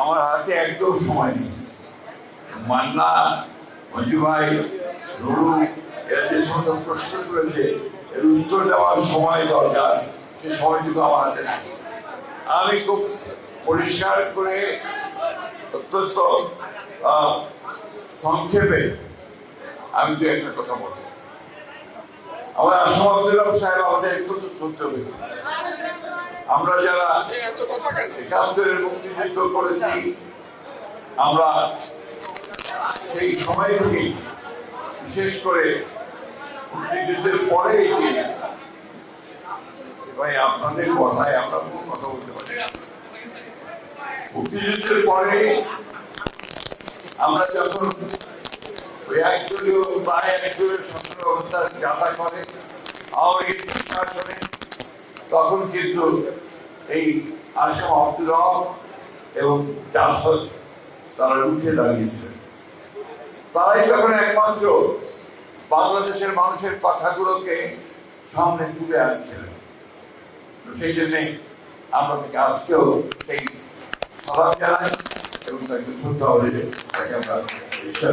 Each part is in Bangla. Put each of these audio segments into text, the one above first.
আমার হাতে একদম সময় নেই। মান্না, মঞ্জু ভাই নুরু এরা যে সমস্ত প্রশ্ন করেছে, এর উত্তর দেওয়ার সময় দরকার। সে সময়টুকু আমার হাতে নেই। আমি খুব পরিষ্কার করে অত্যন্ত সংক্ষেপে আমি দু একটা কথা বলব। আমার আসাম আব্দুল সাহেব আমাদের একটু শুনতে হবে। আমরা যারা একাত্তরের মুক্তিযুদ্ধ করেছি, আমরা সেই সময় থেকে বিশেষ করে মুক্তিযুদ্ধের পরে আপনাদের কথায় আমরা কোনো কথা বলতে পারি। মুক্তিযুদ্ধের পরে আমরা যখন ওই একদলীয় প্রায় শাসন ব্যবস্থা যাতা করে আওয়ামী লীগ শাসনে তখন কিন্তু এই আসাম আব্দুল এবং জাসদ তারা তারাই তখন একমাত্র বাংলাদেশের মানুষের কথাগুলোকে সামনে তুলে আনছিলেন সেই জন্যে আমরা তাকে আজকেও সেই সালাম জানাই এবং তাকে শ্রদ্ধা করে তাকে আমরা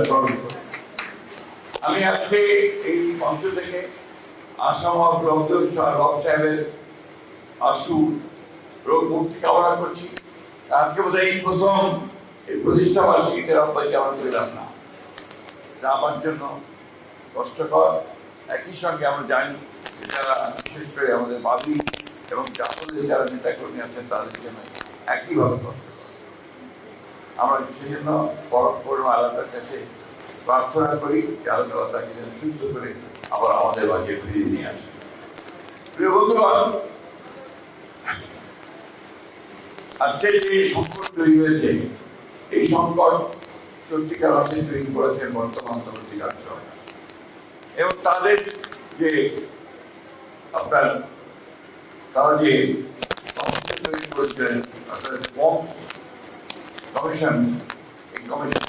গ্রহণ করি। আমি আজকে এই মঞ্চ থেকে আসাম রব সাহেবের আশু, রোগ মুক্তি কামনা করছি। আজকে বোধ এই প্রথম এই প্রতিষ্ঠা বার্ষিকীতে রব্বাইকে আমরা পেলাম না এটা আমার জন্য কষ্টকর, একই সঙ্গে আমরা জানি যারা বিশেষ করে আমাদের বাদী এবং জাতীয় যারা নেতাকর্মী আছেন, তাদের জন্য একইভাবে কষ্টকর। আমরা সেই জন্য পরম করুন আলাদার কাছে প্রার্থনা করি যে তাআলা তাকে যেন সুস্থ করে আবার আমাদের মাঝে ফিরিয়ে নিয়ে আসে প্রিয় বন্ধুগণ আজকে যে সংকট তৈরি হয়েছে, এই সংকট সত্যিকার অর্থে তৈরি করেছেন বর্তমান অন্তর্বর্তীকাল সরকার এবং তাদের যে আপনার, তারা যে তৈরি করেছিলেন কমিশন, এই কমিশন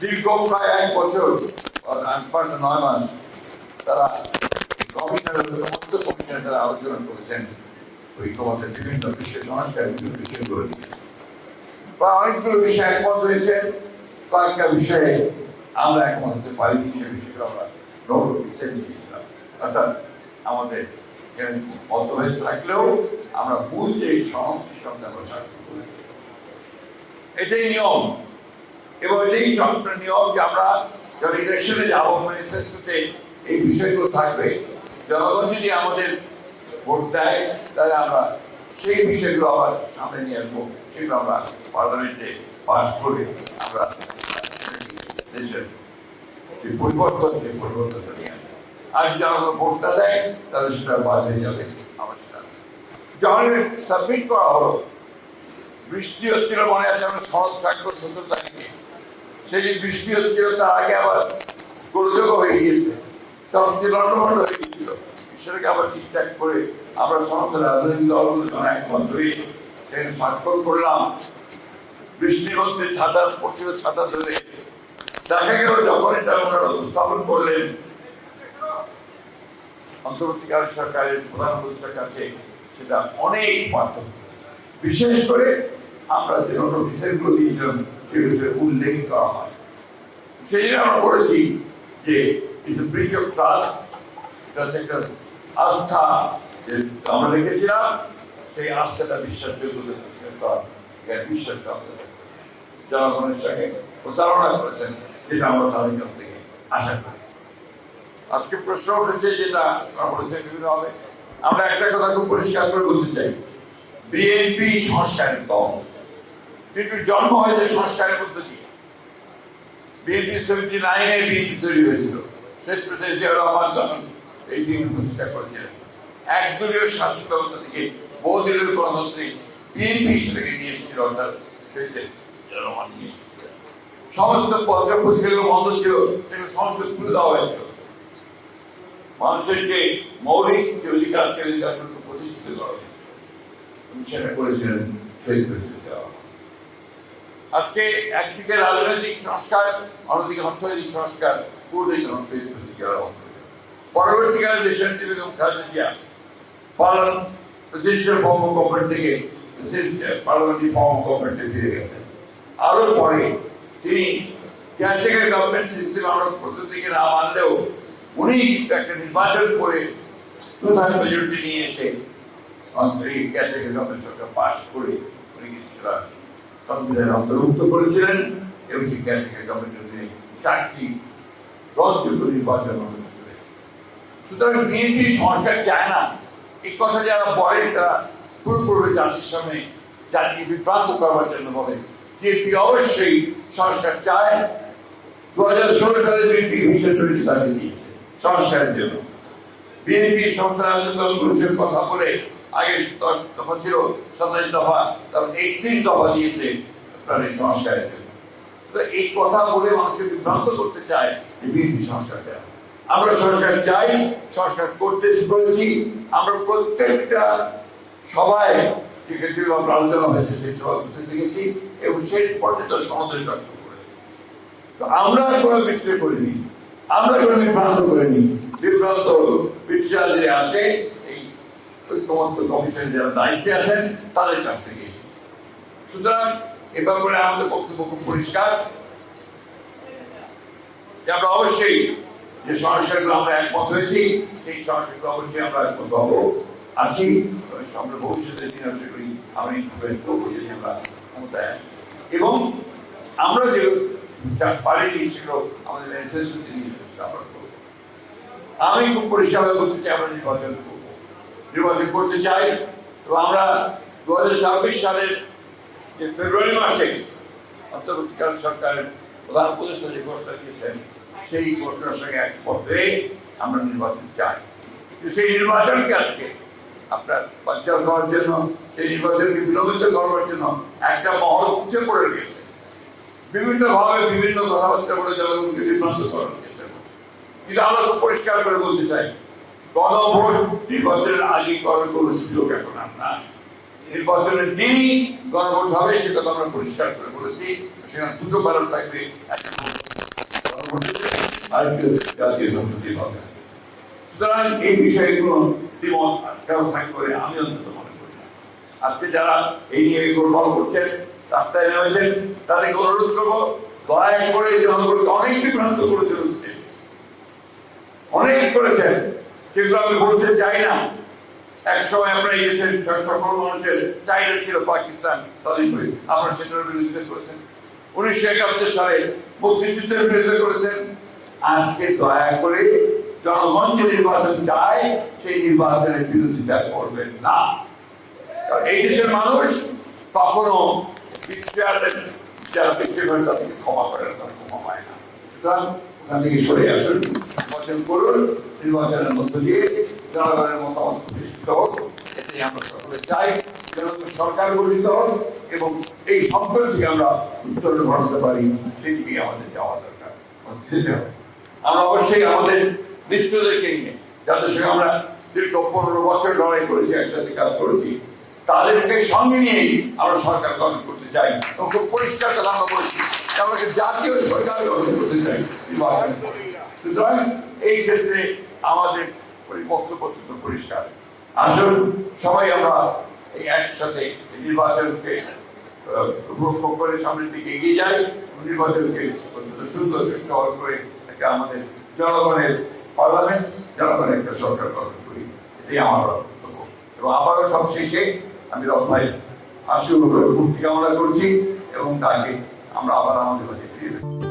দীর্ঘ প্রায় এক বছর আট নয় মাস, তারা কমিশনের, সমস্ত কমিশনে তারা আলোচনা করেছেন। বিভিন্ন বিভিন্ন বিষয়গুলো বা অনেকগুলো একমত হয়েছেন কয়েকটা বিষয়ে আমরা একমত হতে সে আমরা অর্থাৎ আমাদের মতভেদ থাকলেও আমরা ভুল যে সঙ্গে আমরা এটাই নিয়ম। এবং এটাই সবটা নিয়ম যে আমরা যখন ইলেকশনে যাব ম্যানিফেস্টোতে এই বিষয়গুলো থাকবে। জনগণ যদি আমাদের ভোট দেয় তাহলে আমরা সেই বিষয়গুলো আবার সামনে নিয়ে আসব। সেগুলো আমরা পার্লামেন্টে পাস করে আমরা দেশের যে পরিবর্তন, সেই পরিবর্তনটা নিয়ে আসব। আর যদি ভোটটা দেয় তাহলে সেটা বাদ হয়ে যাবে। আমার সেটা যখন সাবমিট করা হলো। বৃষ্টি হচ্ছিল মনে আছে, আমরা শরৎ থাকব সত্তর তারিখে সেই যে বৃষ্টি হচ্ছিল, তার আগে আবার গোলযোগ হয়ে গিয়েছে। সব কিছু লন্ডমন্ড হয়ে গিয়েছিল। ঈশ্বরকে আবার ঠিকঠাক করে আমরা সমস্ত রাজনৈতিক দলগুলো একমত সেখানে স্বাক্ষর করলাম। বৃষ্টির মধ্যে ছাতা পড়ছিল ছাতা ধরে দেখা গেল যখন এটা ওনারা উপস্থাপন করলেন, অন্তর্বর্তীকালীন সরকারের প্রধান উপদেষ্টার কাছে সেটা অনেক পার্থক্য। বিশেষ করে আমরা যে নোটিশেরগুলো দিয়েছিলাম সে বিষয়ে উল্লেখ করা হয়। সেই জন্য আমরা বলেছি যে ইটস ব্রিজ অফ ট্রাস্ট একটা আস্থা আমরা লিখেছিলাম সেই আস্থাটা আমাদের জনগণের প্রচারণা করেছেন, যেটা আমরা তাদের কাছ থেকে আশা করি। আজকে প্রশ্ন উঠেছে যেটা বিভিন্ন হবে। আমরা একটা কথা খুব পরিষ্কার করে বলতে চাই। বিএনপি সংস্কারের দল। বিএনপির জন্ম হয়েছে সংস্কারের মধ্য দিয়ে। বিএনপি সেভেন্টি নাইনে বিএনপি তৈরি হয়েছিল। শেখ প্রেসিডেন্ট জিয়া রহমান এই বিএনপি প্রতিষ্ঠা করেছিলেন একদলীয় শাসন ব্যবস্থা থেকে বহুদলীয় গণতান্ত্রিক বিএনপি সেটাকে নিয়ে এসেছিল অর্থাৎ শেখ জিয়া নিয়ে সমস্ত পর্যায় পত্রিকাগুলো বন্ধ ছিল, সেগুলো সমস্ত খুলে দেওয়া হয়েছিল। মানুষের যে মৌলিক যে অধিকার, সেই অধিকারগুলোকে প্রতিষ্ঠিত করা হয়েছিল। সেটা করেছিলেন শহীদ প্রেসিডেন্ট আজকে একদিকে রাজনৈতিক সংস্কার, অন্যদিকে অর্থনৈতিক সংস্কার পুরোটাই যখন শহীদ প্রেসিডেন্ট জিয়া রহমান করেছেন। পরবর্তীকালে দেশের বেগম খালেদা জিয়া পালন প্রেসিডেন্সিয়াল ফর্ম অফ গভর্নমেন্ট থেকে পার্লামেন্টারি ফর্ম অফ গভর্নমেন্টে ফিরে গেছেন। আরও পরে তিনি কেয়ারটেকার গভর্নমেন্ট সিস্টেম আমরা প্রথম থেকে না মানলেও উনি কিন্তু একটা নির্বাচন করে প্রধান মেজরিটি নিয়ে এসে কেয়ারটেকার গভর্নমেন্ট সরকার পাশ করে উনি কিন্তু সেটা সংবিধানে অন্তর্ভুক্ত করেছিলেন এবং সেই কেয়ারটেকার গভর্নমেন্টের অধীনে চারটি গ্রহণযোগ্য নির্বাচন সুতরাং বিএনপি সংস্কার চায় না। এই কথা যারা বলে তারা পুরোপুরি জাতির সামনে জাতিকে বিভ্রান্ত করবার জন্য বলে বিএনপি অবশ্যই সংস্কার চায়। দু হাজার ষোলো সালে বিএনপি টোয়েন্টি থার্টি দিয়েছে সংস্কারের জন্য। বিএনপি সংস্কার আন্দোলন পুরুষের কথা বলে আগে দশ দফা ছিল, সাতাশ দফা, তারপর একত্রিশ দফা দিয়েছে আপনার এই সংস্কারের জন্য। এই কথা বলে মানুষকে বিভ্রান্ত করতে চায় যে বিএনপি সংস্কার চায়। আমরা সরকার চাই সংস্কার করতে করেছি আমরা প্রত্যেকটা সবাই যেখানে আমরা আলোচনা হয়েছে, সেই সভা করতে শিখেছি এবং সেই পর্যন্ত সমাবেশ ব্যক্ত করেছি। তো আমরা কোনো বিক্রি করিনি, আমরা কোনো বিভ্রান্ত করিনি। বিভ্রান্ত বিচার যে আসে, এই ঐক্যমত্য কমিশনের যারা দায়িত্বে আছেন, তাদের কাছ থেকে সুতরাং এ ব্যাপারে আমাদের বক্তব্য খুব পরিষ্কার। যে আমরা অবশ্যই যে সংস্কারগুলো আমরা একমত হয়েছি, সেই সংস্কারগুলো অবশ্যই আমরা একমত হব। আছি আমরা ভবিষ্যতে দিনে সেগুলি আমি করব যদি আমরা ক্ষমতায় এবং আমরা যে পারিনি, সেগুলো আমাদের ম্যানিফেস্টোতে নিয়ে আমরা। আমি খুব পরিষ্কারভাবে বলতে চাই, আমরা নির্বাচন করব। নির্বাচন করতে চাই। এবং আমরা দু হাজার ছাব্বিশ সালের যে ফেব্রুয়ারি মাসে অন্তর্বর্তীকালীন সরকারের প্রধান উপদেষ্টা যে ঘোষণা দিয়েছেন সেই ঘোষণার সঙ্গে একমত হয়ে আমরা নির্বাচন চাই। সেই নির্বাচনকে আজকে আপনার বাচ্চা করার জন্য, সেই নির্বাচনকে বিলম্বিত করবার জন্য একটা মহল উঠে পড়ে গিয়েছে বিভিন্ন ভাবে বিভিন্ন কথাবার্তা বলে জনগণকে বিভ্রান্ত করার চেষ্টা কিন্তু আমরা খুব পরিষ্কার করে বলতে চাই, গণভোট নির্বাচনের আগে করার কোনো সুযোগ এখন আর নাই। নির্বাচনের দিনই গণভোট হবে সে কথা আমরা পরিষ্কার করে বলেছি। সেখানে দুটো ব্যালট থাকবে, একটা গণভোট আর জাতীয় সংসদীয় হবে সুতরাং এই বিষয়ে কোনো দ্বিমত থাকবে বলে আমি অন্তত মনে করি আজকে যারা এই নিয়ে গোলমাল করছেন, রাস্তায় নেমেছেন, তাদেরকে অনুরোধ করব, দয়া করে জনগণকে অনেক বিভ্রান্ত করেছেন অনেক করেছেন, সেগুলো আমি বলতে চাই না। এক সময় আমরা এই দেশের সকল মানুষের চাহিদা ছিল পাকিস্তান স্বাধীন হয়ে। আমরা সেটার বিরোধিতা করেছেন। উনিশশো একাত্তর সালে মুক্তিযুদ্ধের বিরোধিতা করেছেন। আজকে দয়া করে জনগণ যে নির্বাচন চায়, সেই নির্বাচনের বিরোধিতা করবেন না। এই দেশের মানুষ কখনো যারা ক্ষমা করে ক্ষমা পায় না। সুতরাং ওখান থেকে সরে আসুন, নির্বাচন করুন, নির্বাচনের মধ্য দিয়ে জনগণের মতামত প্রতিষ্ঠিত হোক। এটাই আমরা সকলে চাই যেন সরকার গঠিত হোক এবং এই সংকট আমরা উত্তরণ ঘটাতে পারি সেদিকে আমাদের যাওয়া দরকার। আমরা অবশ্যই আমাদের মিত্রদেরকে নিয়ে যাদের সঙ্গে আমরা দীর্ঘ পনেরো বছর লড়াই করেছি, একসাথে কাজ করেছি, তাদেরকে সঙ্গে নিয়েই আমরা সরকার গঠন করতে চাই এবং খুব পরিষ্কার কথা আমরা বলেছি একটা জাতীয় সরকার গঠন করতে চাই নির্বাচন। সুতরাং এই ক্ষেত্রে আমাদের বক্তব্য অত্যন্ত পরিষ্কার আসুন, সবাই আমরা এই একসাথে নির্বাচনকে উপভোগ করে সামনের দিকে এগিয়ে যাই নির্বাচনকে অত্যন্ত সুন্দর সুষ্ঠু করে আমাদের জনগণের পার্লামেন্ট, জনগণের একটা সরকার গঠন করি এটাই আমার বক্তব্য এবং আবারও সব শেষে আমি রমভাই আশু মুক্তি কামনা করছি এবং তাকে আমরা আবার আমাদের মাঝে ফিরে।